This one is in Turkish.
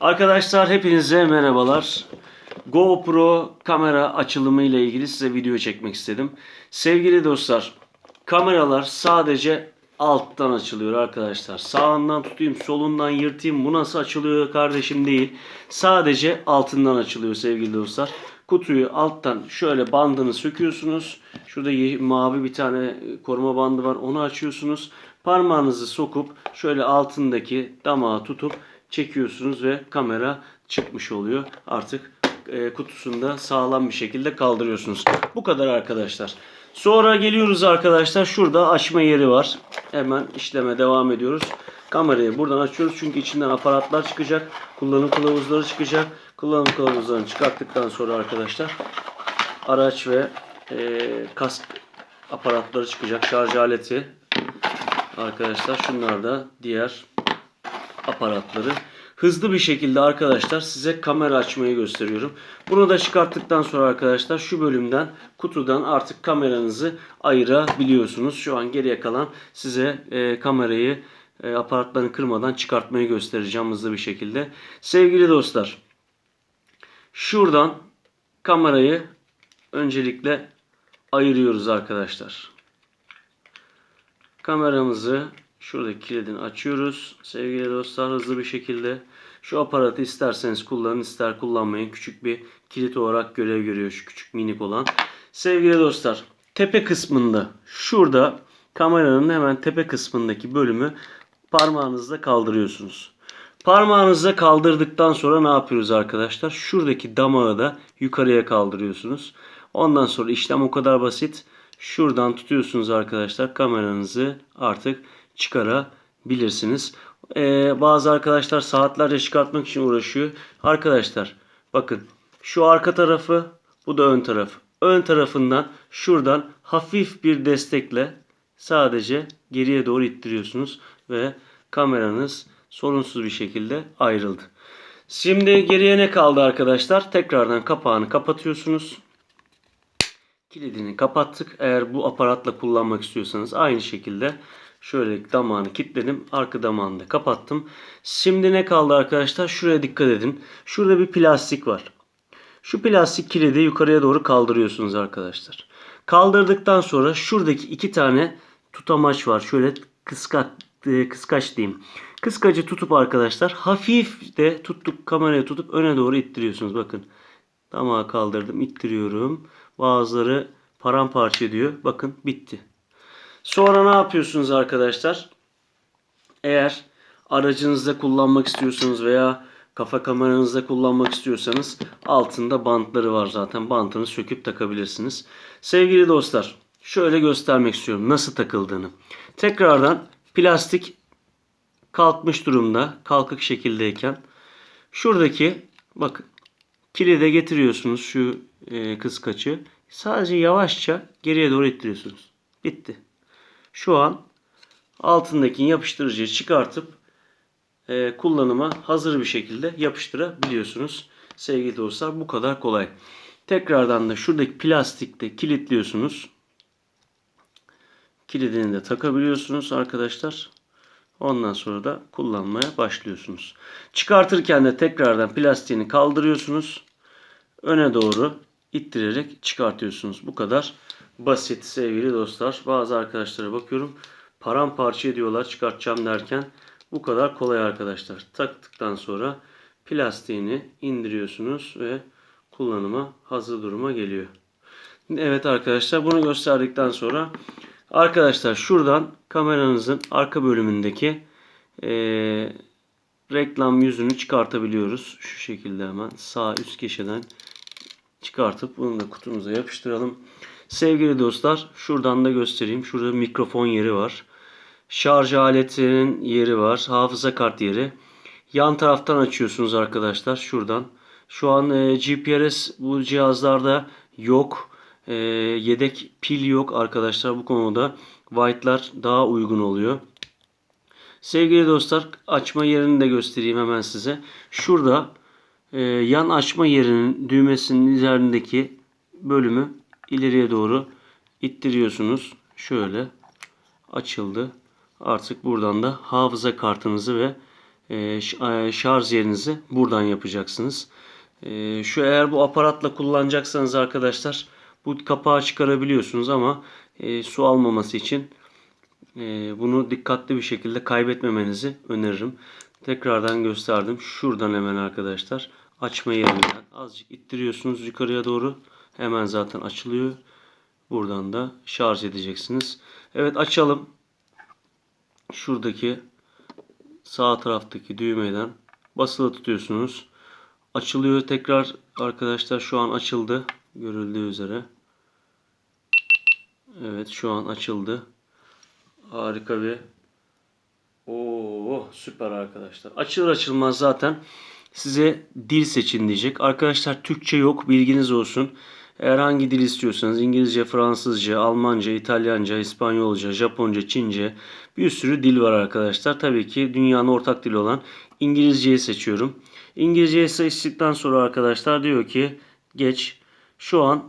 Arkadaşlar hepinize merhabalar. GoPro kamera açılımı ile ilgili size video çekmek istedim. Sevgili dostlar, kameralar sadece alttan açılıyor arkadaşlar. Sağından tutayım, solundan yırtayım. Bu nasıl açılıyor kardeşim değil. Sadece altından açılıyor sevgili dostlar. Kutuyu alttan şöyle bandını söküyorsunuz. Şurada mavi bir tane koruma bandı var. Onu açıyorsunuz. Parmağınızı sokup şöyle altındaki damağı tutup çekiyorsunuz ve kamera çıkmış oluyor. Artık e, kutusunda sağlam bir şekilde kaldırıyorsunuz. Bu kadar arkadaşlar. Sonra geliyoruz arkadaşlar. Şurada açma yeri var. Hemen işleme devam ediyoruz. Kamerayı buradan açıyoruz çünkü içinden aparatlar çıkacak. Kullanım kılavuzları çıkacak. Kullanım kılavuzlarını çıkarttıktan sonra arkadaşlar araç ve e, kask aparatları çıkacak. Şarj aleti arkadaşlar. Şunlar da diğer aparatları. Hızlı bir şekilde arkadaşlar size kamera açmayı gösteriyorum. Bunu da çıkarttıktan sonra arkadaşlar şu bölümden kutudan artık kameranızı ayırabiliyorsunuz. Şu an geriye kalan size e, kamerayı e, aparatlarını kırmadan çıkartmayı göstereceğim hızlı bir şekilde. Sevgili dostlar şuradan kamerayı öncelikle ayırıyoruz arkadaşlar. Kameramızı şuradaki kilidini açıyoruz. Sevgili dostlar hızlı bir şekilde şu aparatı isterseniz kullanın ister kullanmayın. Küçük bir kilit olarak görev görüyor şu küçük minik olan. Sevgili dostlar tepe kısmında şurada kameranın hemen tepe kısmındaki bölümü parmağınızla kaldırıyorsunuz. Parmağınızla kaldırdıktan sonra ne yapıyoruz arkadaşlar? Şuradaki damağı da yukarıya kaldırıyorsunuz. Ondan sonra işlem o kadar basit. Şuradan tutuyorsunuz arkadaşlar. Kameranızı artık çıkarabilirsiniz. Ee, bazı arkadaşlar saatlerce çıkartmak için uğraşıyor. Arkadaşlar bakın şu arka tarafı bu da ön tarafı. Ön tarafından şuradan hafif bir destekle sadece geriye doğru ittiriyorsunuz ve kameranız sorunsuz bir şekilde ayrıldı. Şimdi geriye ne kaldı arkadaşlar? Tekrardan kapağını kapatıyorsunuz. Kilidini kapattık. Eğer bu aparatla kullanmak istiyorsanız aynı şekilde şöyle damağını kilitledim. Arka damağını da kapattım. Şimdi ne kaldı arkadaşlar? Şuraya dikkat edin. Şurada bir plastik var. Şu plastik kilidi yukarıya doğru kaldırıyorsunuz arkadaşlar. Kaldırdıktan sonra şuradaki iki tane tutamaç var. Şöyle kıska, e, kıskaç diyeyim. Kıskacı tutup arkadaşlar hafif de tuttuk kameraya tutup öne doğru ittiriyorsunuz. Bakın damağı kaldırdım ittiriyorum. Bazıları paramparça ediyor. Bakın bitti. Sonra ne yapıyorsunuz arkadaşlar? Eğer aracınızda kullanmak istiyorsanız veya kafa kameranızda kullanmak istiyorsanız altında bantları var zaten. Bantını söküp takabilirsiniz. Sevgili dostlar şöyle göstermek istiyorum nasıl takıldığını. Tekrardan plastik kalkmış durumda. Kalkık şekildeyken şuradaki bakın kilide getiriyorsunuz şu e, kıskaçı. Sadece yavaşça geriye doğru ittiriyorsunuz. Bitti. Şu an altındaki yapıştırıcıyı çıkartıp e, kullanıma hazır bir şekilde yapıştırabiliyorsunuz. Sevgili dostlar bu kadar kolay. Tekrardan da şuradaki plastikte kilitliyorsunuz. Kilidini de takabiliyorsunuz arkadaşlar. Ondan sonra da kullanmaya başlıyorsunuz. Çıkartırken de tekrardan plastiğini kaldırıyorsunuz. Öne doğru ittirerek çıkartıyorsunuz. Bu kadar basit sevgili dostlar. Bazı arkadaşlara bakıyorum paramparça ediyorlar çıkartacağım derken bu kadar kolay arkadaşlar. Taktıktan sonra plastiğini indiriyorsunuz ve kullanıma hazır duruma geliyor. Evet arkadaşlar bunu gösterdikten sonra arkadaşlar şuradan kameranızın arka bölümündeki eee, reklam yüzünü çıkartabiliyoruz. Şu şekilde hemen sağ üst köşeden çıkartıp bunu da kutumuza yapıştıralım. Sevgili dostlar şuradan da göstereyim. Şurada mikrofon yeri var. Şarj aletinin yeri var. Hafıza kart yeri. Yan taraftan açıyorsunuz arkadaşlar. Şuradan. Şu an e, GPRS bu cihazlarda yok. E, yedek pil yok arkadaşlar. Bu konuda white'lar daha uygun oluyor. Sevgili dostlar açma yerini de göstereyim hemen size. Şurada e, yan açma yerinin düğmesinin üzerindeki bölümü ileriye doğru ittiriyorsunuz. Şöyle açıldı. Artık buradan da hafıza kartınızı ve e, e, şarj yerinizi buradan yapacaksınız. E, şu eğer bu aparatla kullanacaksanız arkadaşlar bu kapağı çıkarabiliyorsunuz ama su almaması için bunu dikkatli bir şekilde kaybetmemenizi öneririm. Tekrardan gösterdim. Şuradan hemen arkadaşlar açma yerinden azıcık ittiriyorsunuz yukarıya doğru. Hemen zaten açılıyor. Buradan da şarj edeceksiniz. Evet açalım. Şuradaki sağ taraftaki düğmeden basılı tutuyorsunuz. Açılıyor tekrar arkadaşlar şu an açıldı. Görüldüğü üzere. Evet şu an açıldı. Harika bir Oo süper arkadaşlar. Açılır açılmaz zaten size dil seçin diyecek. Arkadaşlar Türkçe yok bilginiz olsun. Eğer hangi dil istiyorsanız İngilizce, Fransızca, Almanca, İtalyanca, İspanyolca, Japonca, Çince bir sürü dil var arkadaşlar. Tabii ki dünyanın ortak dili olan İngilizceyi seçiyorum. İngilizceyi seçtikten sonra arkadaşlar diyor ki geç. Şu an